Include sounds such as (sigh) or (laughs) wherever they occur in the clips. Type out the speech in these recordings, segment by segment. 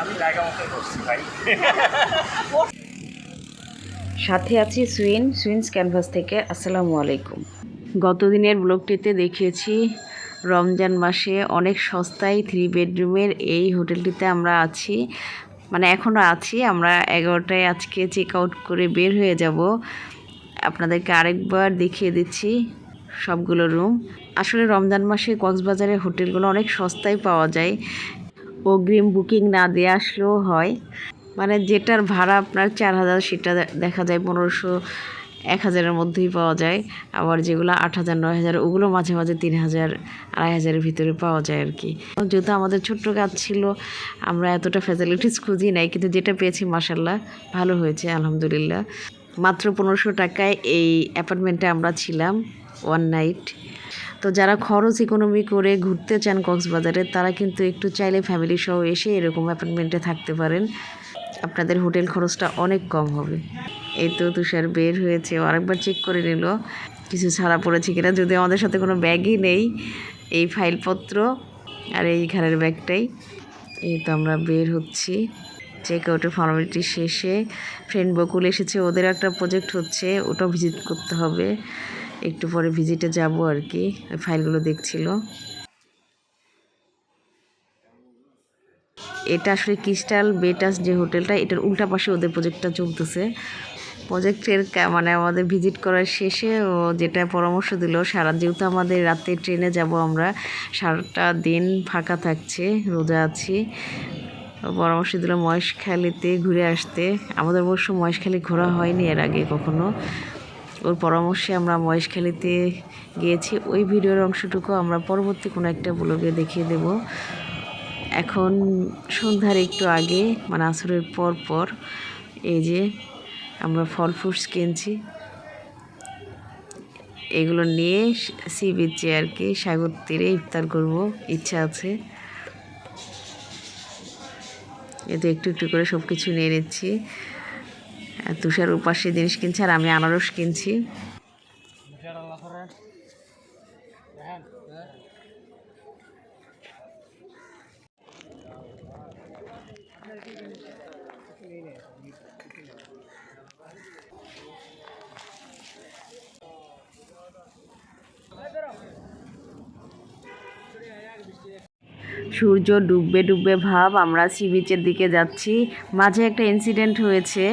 আমি জায়গা মতো করছি ভাই। সাথে আছি সুইন সুইন্স ক্যানভাস থেকে। আসসালামু আলাইকুম। গত দিনের ব্লগটিতে দেখিয়েছি রমজান মাসে অনেক সস্তায় থ্রি বেডরুমের এই হোটেলটিতে আমরা আছি। মানে এখনও আছি আমরা এগারোটায় আজকে চেক আউট করে বের হয়ে যাব। আপনাদেরকে আরেকবার দেখিয়ে দিচ্ছি সবগুলো রুম আসলে রমজান মাসে কক্সবাজারের হোটেলগুলো অনেক সস্তায় পাওয়া যায়। অগ্রিম বুকিং না দিয়ে আসলেও হয়। মানে যেটার ভাড়া আপনার চার হাজার, সেটা দেখা যায় পনেরোশো, এক হাজারের মধ্যেই পাওয়া যায়। আবার যেগুলো আট হাজার, নয় হাজার, ওগুলো মাঝে মাঝে তিন হাজার, আড়াই হাজারের ভিতরে পাওয়া যায় আর কি। যেহেতু আমাদের ছোট্ট কাজ ছিল, আমরা এতটা ফ্যাসিলিটিস খুঁজি নাই, কিন্তু যেটা পেয়েছি মাসাল্লাহ ভালো হয়েছে, আলহামদুলিল্লাহ। মাত্র পনেরোশো টাকায় এই অ্যাপার্টমেন্টে আমরা ছিলাম ওয়ান নাইট তো যারা খরচ ইকোনমি করে ঘুরতে চান কক্সবাজারে, তারা কিন্তু একটু চাইলে ফ্যামিলি সহ এসে এরকম অ্যাপার্টমেন্টে থাকতে পারেন। আপনাদের হোটেল খরচটা অনেক কম হবে। এই তো তুষার বের হয়েছে আরেকবার চেক করে নিল। কিছু ছাড়া পড়েছে কিনা যদি আমাদের সাথে কোনো ব্যাগই নেই। এই ফাইলপত্র আর এই ঘরের ব্যাগটাই। এই তো আমরা বের হচ্ছি। চেক আউটের ফর্মালিটি শেষে। ফ্রেন্ড বকুল এসেছে, ওদের একটা প্রজেক্ট হচ্ছে ওটা ভিজিট করতে হবে। একটু পরে ভিজিটে যাব আর কি। ফাইলগুলো দেখছিল। এটা আসলে ক্রিস্টাল বেটাস যে হোটেলটা, এটার উল্টা পাশে ওদের প্রজেক্টটা চলতেছে। প্রজেক্টের মানে আমাদের ভিজিট করার শেষে ও যেটা পরামর্শ দিল, সারা যেহেতু আমাদের রাতে ট্রেনে যাব আমরা, সারাটা দিন ফাঁকা থাকছে, রোজা আছি। পরামর্শ দিল মহেশখালীতে ঘুরে আসতে। আমাদের অবশ্য মহেশখালী ঘোরা হয়নি এর আগে কখনো। ওর পরামর্শে আমরা মহেশখালীতে গিয়েছি। ওই ভিডিওর অংশটুকু আমরা পরবর্তী কোনো একটা ব্লগে দেখিয়ে দেব। এখন সন্ধ্যার একটু আগে মানে আসরের পর পর, এই যে আমরা ফল ফ্রুটস কিনছি। এগুলো নিয়ে সি বিচে আর কি সাগর তীরে ইফতার করব, ইচ্ছা আছে। এতে একটু একটু করে সব কিছু নিয়ে নিচ্ছি। তুষার উপাসে জিনিস কিনছে আর আমি আনারস কিনছি। সূর্য ডুববে ডুববে ভাব আমরা সি বিচের দিকে যাচ্ছি। মাঝে একটা ইনসিডেন্ট হয়েছে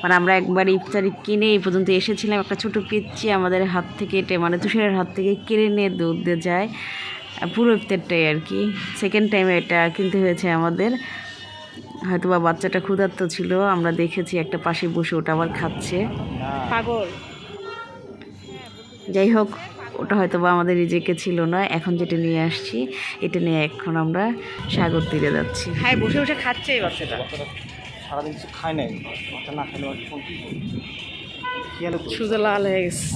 মানে আমরা একবার ইফতারি কিনে এই পর্যন্ত এসেছিলাম একটা ছোটো পিচ্ছি আমাদের হাত থেকে এটে মানে তুষারের হাত থেকে কেড়ে নিয়ে দৌড়তে যায়। পুরো ইফতারটাই আর কি সেকেন্ড টাইমে এটা কিনতে হয়েছে আমাদের। হয়তো বা বাচ্চাটা ক্ষুধার্ত ছিল আমরা দেখেছি একটা পাশে বসে ওটা আবার খাচ্ছে। পাগল। যাই হোক ওটা হয়তো বা আমাদের নিজেকে ছিল না এখন যেটা নিয়ে আসছি এটা নিয়ে এখন আমরা সাগর তীরে যাচ্ছি। হ্যাঁ বসে বসে খাচ্ছে এই বাচ্চাটা সারাদিন কিছু খায় নাই বাচ্চা না খেলে সূর্য লাল হয়ে গেছে।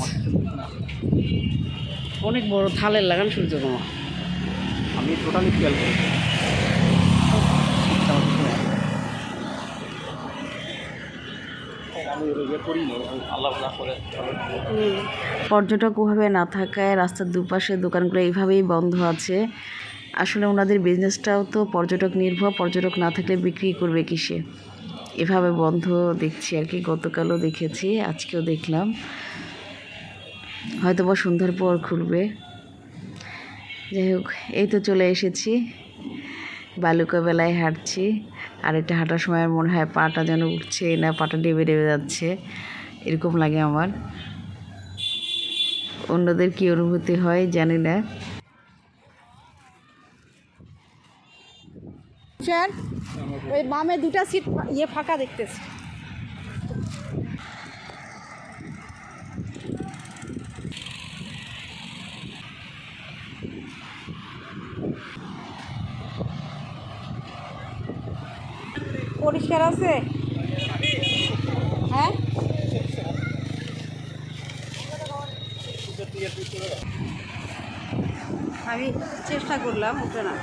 অনেক বড় থালের লাগান সূর্য মামা। আমি টোটালি খেয়াল করি আমার কিছু নেই। আমি ইয়ে করি না আমি আল্লাহ না করে পর্যটক ওভাবে না থাকায় রাস্তার দুপাশে দোকানগুলো এইভাবেই বন্ধ আছে। আসলে ওনাদের বিজনেসটাও তো পর্যটক নির্ভর, পর্যটক না থাকলে বিক্রি করবে কিসে? এভাবে বন্ধ দেখছি আর কি, গতকালও দেখেছি, আজকেও দেখলাম। হয়তো বা সন্ধ্যার পর খুলবে। যাই হোক, এই তো চলে এসেছি। বালুকা বেলায় হাঁটছি। আর এটা হাঁটার সময় মনে হয় পাটা যেন উঠছে না, পাটা ডেবে ডেবে যাচ্ছে। এরকম লাগে আমার। অন্যদের কি অনুভূতি হয় জানি না। ওই বামে দুটা সিট ইয়ে ফাঁকা দেখতেছি। পরিষ্কার আছে? হ্যাঁ? আমি চেষ্টা করলাম, উঠে না।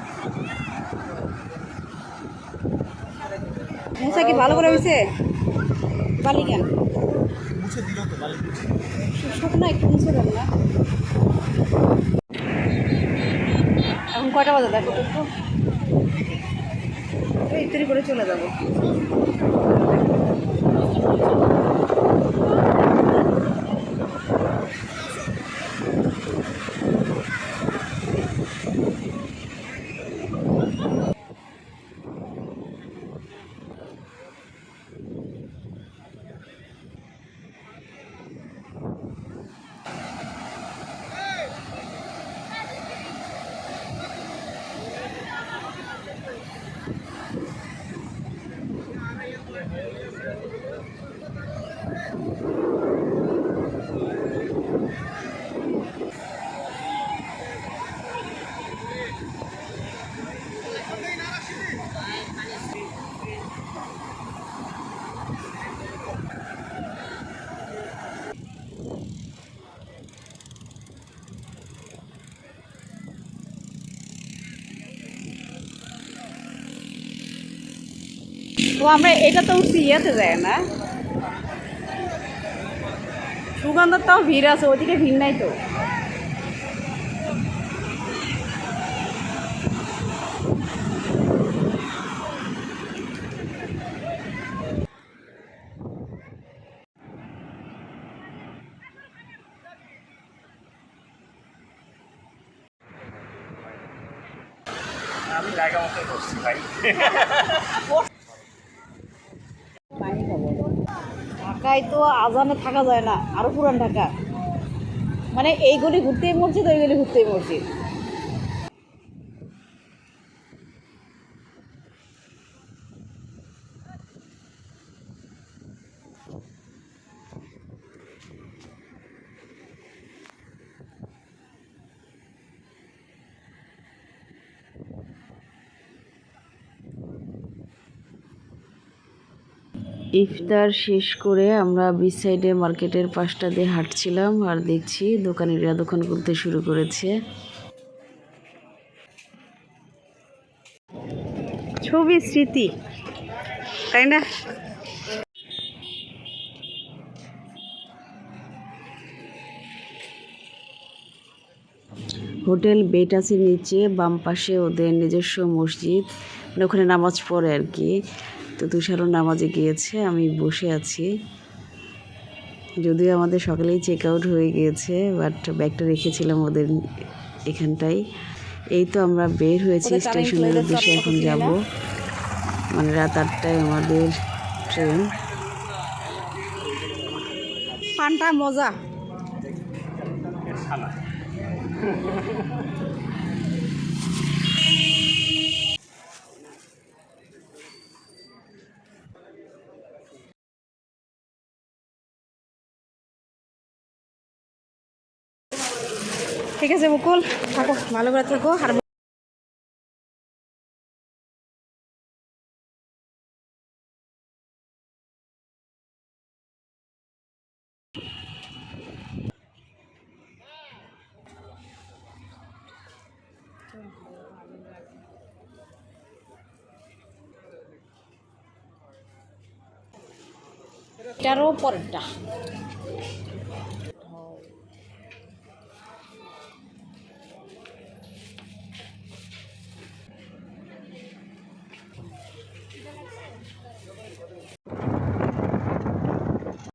মুসা কি ভালো করে হয়েছে বালি কেন? শুকনো একটু মুছে দেন না। এখন কয়টা বাজে দেখো তো একটু ইত্যাদি করে চলে যাব। আমরা এটা তো উঠছি ইয়েতে যায় না। সুগন্ধর তাও ভিড় আছে, ওদিকে ভিড় নাই তো। আমি জায়গা মতো করছি, ভাই। (laughs) ঢাকায় তো আজানে থাকা যায় না আরও পুরান ঢাকা। মানে এই গলি ঘুরতেই মসজিদ, ওই গলি ঘুরতেই মসজিদ। ইফতার শেষ করে আমরা বিচ সাইডে মার্কেটের পাশটা দিয়ে হাঁটছিলাম আর দেখছি দোকানিরা দোকান খুলতে শুরু করেছে। ছবি, স্মৃতি, তাই না? হোটেল বেট আছে নিচে বাম পাশে ওদের নিজস্ব মসজিদ মানে ওখানে নামাজ পড়ে আর কি। তো তুষারও নামাজে গিয়েছে আমি বসে আছি। যদিও আমাদের সকালেই চেক আউট হয়ে গিয়েছে বাট ব্যাগটা রেখেছিলাম ওদের এখানটাই এই তো আমরা বের হয়েছি স্টেশনের উদ্দেশ্যে এখন যাব। মানে রাত আটটায় আমাদের ট্রেন পানটা মজা। ঠিক আছে মুকুল। থাকো ভালো করে থাকো। আর এটারও পরেরটা।